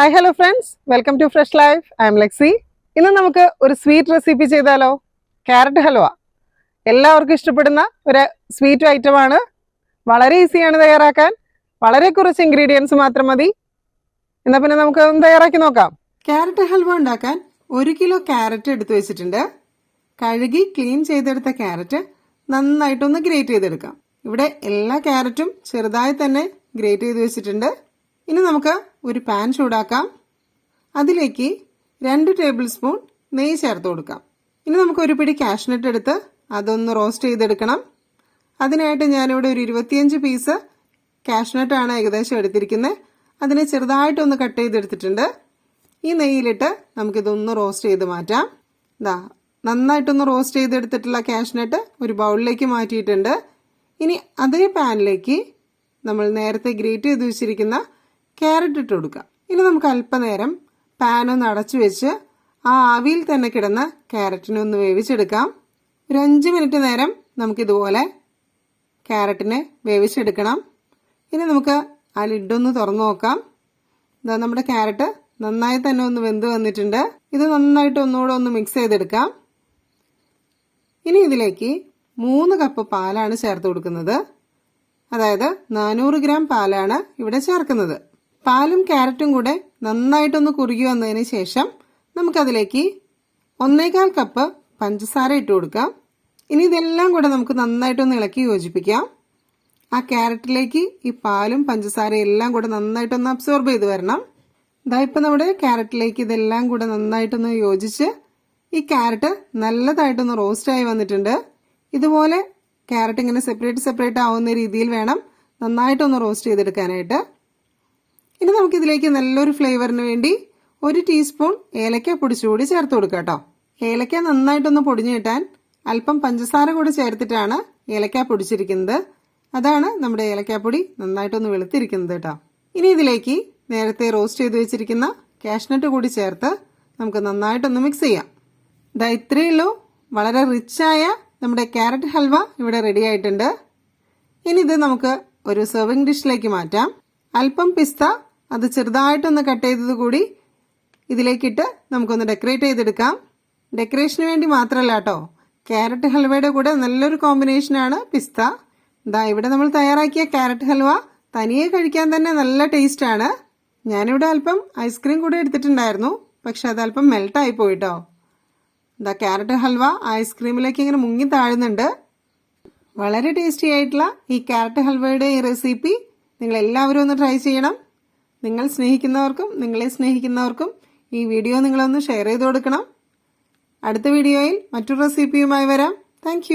Hi hello friends welcome to fresh life I am Lexi ഇന്ന് നമുക്ക് ഒരു sweet recipe ചെയ്താലോ? ക്യാരറ്റ് ഹൽവ എല്ലാവർക്കും ഇഷ്ടപ്പെടുന്ന ഒരു സ്വീറ്റ് ഐറ്റമാണ് വളരെ ഈസിയാണ് തയ്യാറാക്കാൻ. വളരെ കുറച്ച് ഇൻഗ്രീഡിയൻസ് മാത്രം മതി. എന്നാൽ പിന്നെ നമുക്ക് തയ്യാറാക്കി നോക്കാം. ക്യാരറ്റ് ഹൽവ ഉണ്ടാക്കാൻ ഒരു കിലോ ക്യാരറ്റ് എടുത്തു വെച്ചിട്ടുണ്ട്. കഴുകി ക്ലീൻ ചെയ്തെടുത്ത ക്യാരറ്റ് നന്നായിട്ടൊന്ന് ഗ്രേറ്റ് ചെയ്തെടുക്കാം. ഇവിടെ എല്ലാ ക്യാരറ്റും ചെറുതായി തന്നെ ഗ്രേറ്റ് ചെയ്ത് വെച്ചിട്ടുണ്ട്. ഇനി നമുക്ക് ഒരു പാൻ ചൂടാക്കാം. അതിലേക്ക് രണ്ട് ടേബിൾ സ്പൂൺ നെയ്യ് ചേർത്ത് കൊടുക്കാം. ഇനി നമുക്ക് ഒരു പിടി കാഷ്നട്ട് എടുത്ത് അതൊന്ന് റോസ്റ്റ് ചെയ്തെടുക്കണം. അതിനായിട്ട് ഞാനിവിടെ ഒരു ഇരുപത്തിയഞ്ച് പീസ് കാഷ്നട്ടാണ് ഏകദേശം എടുത്തിരിക്കുന്നത്. അതിനെ ചെറുതായിട്ടൊന്ന് കട്ട് ചെയ്തെടുത്തിട്ടുണ്ട്. ഈ നെയ്യിലിട്ട് നമുക്കിതൊന്ന് റോസ്റ്റ് ചെയ്ത് മാറ്റാം. ഇതാ നന്നായിട്ടൊന്ന് റോസ്റ്റ് ചെയ്തെടുത്തിട്ടുള്ള കാഷ്നട്ട് ഒരു ബൗളിലേക്ക് മാറ്റിയിട്ടുണ്ട്. ഇനി അതേ പാനിലേക്ക് നമ്മൾ നേരത്തെ ഗ്രേറ്റ് ചെയ്ത് വെച്ചിരിക്കുന്ന ക്യാരറ്റ് ഇട്ട് കൊടുക്കുക ഇനി നമുക്ക് അല്പനേരം പാൻ ഒന്ന് അടച്ചു വെച്ച് ആ ആവിയിൽ തന്നെ കിടന്ന ക്യാരറ്റിനെ ഒന്ന് വേവിച്ചെടുക്കാം. ഒരു അഞ്ച് മിനിറ്റ് നേരം നമുക്കിതുപോലെ ക്യാരറ്റിനെ വേവിച്ചെടുക്കണം. ഇനി നമുക്ക് ആ ലിഡൊന്ന് തുറന്നു നോക്കാം. ഇതാ നമ്മുടെ ക്യാരറ്റ് നന്നായി തന്നെ ഒന്ന് വെന്ത് വന്നിട്ടുണ്ട്. ഇത് നന്നായിട്ട് ഒന്നുകൂടെ ഒന്ന് മിക്സ് ചെയ്തെടുക്കാം. ഇനി ഇതിലേക്ക് മൂന്ന് കപ്പ് പാലാണ് ചേർത്ത് കൊടുക്കുന്നത്. അതായത് നാനൂറ് ഗ്രാം പാലാണ് ഇവിടെ ചേർക്കുന്നത്. പാലും ക്യാരറ്റും കൂടെ നന്നായിട്ടൊന്ന് കുറുകി വന്നതിന് ശേഷം നമുക്കതിലേക്ക് ഒന്നേകാൽ കപ്പ് പഞ്ചസാര ഇട്ട് കൊടുക്കാം. ഇനി ഇതെല്ലാം കൂടെ നമുക്ക് നന്നായിട്ടൊന്ന് ഇളക്കി യോജിപ്പിക്കാം. ആ ക്യാരറ്റിലേക്ക് ഈ പാലും പഞ്ചസാരയും എല്ലാം കൂടെ നന്നായിട്ടൊന്ന് അബ്സോർബ് ചെയ്ത് വരണം. ഇതാ ഇപ്പം നമ്മുടെ ക്യാരറ്റിലേക്ക് ഇതെല്ലാം കൂടെ നന്നായിട്ടൊന്ന് യോജിച്ച് ഈ ക്യാരറ്റ് നല്ലതായിട്ടൊന്ന് റോസ്റ്റ് ആയി വന്നിട്ടുണ്ട്. ഇതുപോലെ ക്യാരറ്റ് ഇങ്ങനെ സെപ്പറേറ്റ് സെപ്പറേറ്റ് ആവുന്ന രീതിയിൽ വേണം നന്നായിട്ടൊന്ന് റോസ്റ്റ് ചെയ്തെടുക്കാനായിട്ട്. ഇനി നമുക്കിതിലേക്ക് നല്ലൊരു ഫ്ലേവറിന് വേണ്ടി ഒരു ടീസ്പൂൺ ഏലക്ക പൊടിച്ചുകൂടി ചേർത്ത് കൊടുക്കുക കേട്ടോ. ഏലക്ക നന്നായിട്ടൊന്ന് പൊടിഞ്ഞു കിട്ടാൻ അല്പം പഞ്ചസാര കൂടി ചേർത്തിട്ടാണ് ഏലക്ക പൊടിച്ചിരിക്കുന്നത്. അതാണ് നമ്മുടെ ഏലക്കാപ്പൊടി നന്നായിട്ടൊന്ന് വെളുത്തിരിക്കുന്നത് കേട്ടോ. ഇനി ഇതിലേക്ക് നേരത്തെ റോസ്റ്റ് ചെയ്ത് വെച്ചിരിക്കുന്ന കാഷ്നട്ട് കൂടി ചേർത്ത് നമുക്ക് നന്നായിട്ടൊന്ന് മിക്സ് ചെയ്യാം. ഇതാ ഇത്രയേ ഉള്ളൂ. വളരെ റിച്ചായ നമ്മുടെ ക്യാരറ്റ് ഹൽവ ഇവിടെ റെഡി ആയിട്ടുണ്ട്. ഇനി ഇത് നമുക്ക് ഒരു സെർവിങ് ഡിഷിലേക്ക് മാറ്റാം. അല്പം പിസ്ത അത് ചെറുതായിട്ടൊന്ന് കട്ട് ചെയ്തത് കൂടി ഇതിലേക്കിട്ട് നമുക്കൊന്ന് ഡെക്കറേറ്റ് ചെയ്തെടുക്കാം. ഡെക്കറേഷന് വേണ്ടി മാത്രമല്ല കേട്ടോ ക്യാരറ്റ് ഹൽവയുടെ കൂടെ നല്ലൊരു കോമ്പിനേഷനാണ് പിസ്ത. ഇതാ ഇവിടെ നമ്മൾ തയ്യാറാക്കിയ ക്യാരറ്റ് ഹൽവ തനിയെ കഴിക്കാൻ തന്നെ നല്ല ടേസ്റ്റാണ് ഞാനിവിടെ അല്പം ഐസ്ക്രീം കൂടെ എടുത്തിട്ടുണ്ടായിരുന്നു. പക്ഷെ അത് അല്പം മെൽട്ടായി പോയിട്ടോ ഇതാ ക്യാരറ്റ് ഹൽവ ഐസ്ക്രീമിലേക്ക് ഇങ്ങനെ മുങ്ങി താഴുന്നുണ്ട്. വളരെ ടേസ്റ്റി ആയിട്ടുള്ള ഈ ക്യാരറ്റ് ഹൽവയുടെ ഈ റെസിപ്പി നിങ്ങൾ എല്ലാവരും ഒന്ന് ട്രൈ ചെയ്യണം. നിങ്ങൾ സ്നേഹിക്കുന്നവർക്കും നിങ്ങളെ സ്നേഹിക്കുന്നവർക്കും ഈ വീഡിയോ നിങ്ങളൊന്ന് ഷെയർ ചെയ്ത് കൊടുക്കണം. അടുത്ത വീഡിയോയിൽ മറ്റൊരു റെസിപ്പിയുമായി വരാം. താങ്ക്